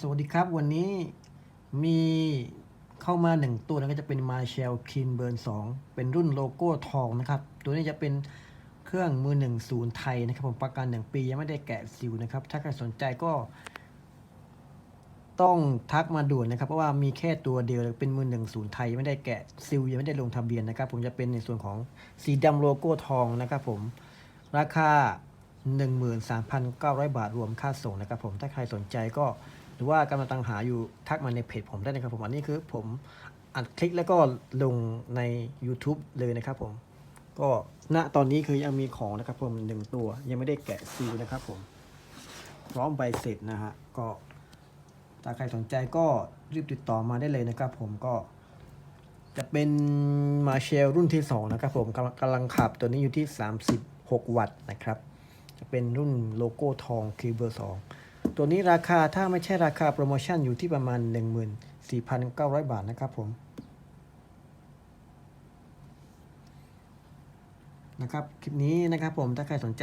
สวัสดีครับ วันนี้มีเข้ามาหนึ่งตัวนะก็จะเป็น Marshall Kin Burn 2 เป็นรุ่นโลโก้ทองนะครับ ตัวนี้จะเป็นเครื่องมือหนึ่งศูนย์ไทยนะครับ ผมประกันหนึ่งปียังไม่ได้แกะซิลนะครับ ถ้าใครสนใจก็ ต้องทักมาด่วนนะครับ เพราะว่ามีแค่ตัวเดียวเลยเป็นมือหนึ่งศูนย์ไทยยังไม่ได้แกะซิลยังไม่ได้ลงทะเบียนนะครับ ผมจะเป็นในส่วนของสีดำโลโก้ทองนะครับ ผมราคา 13,900 บาทรวมค่าส่งนะครับผมถ้าใครสนใจก็หรือว่ากำลังตังหาอยู่ทักมาในเพจผมได้นะครับผมอันนี้คือผมอัดคลิกแล้วก็ลงใน YouTube เลยนะครับผม ก็ณตอนนี้คือยังมีของนะครับผมหนึ่งตัว ยังไม่ได้แกะซีลนะครับผม พร้อมใบเสร็จนะฮะก็ถ้าใครสนใจก็รีบติดต่อมาได้เลยนะครับผมก็ จะเป็นมาเชลรุ่นที่ 2 นะครับผมกำลังกำลังขับตัวนี้อยู่ที่ 36 วัตต์นะครับ จะเป็นรุ่นโลโก้ทองคีเบอร์ 2 ตัวนี้ราคาถ้าไม่ใช่ราคาโปรโมชั่นอยู่ที่ประมาณ 14,900 บาทนะครับผมนะครับคลิปนี้นะครับผมถ้าใครสนใจ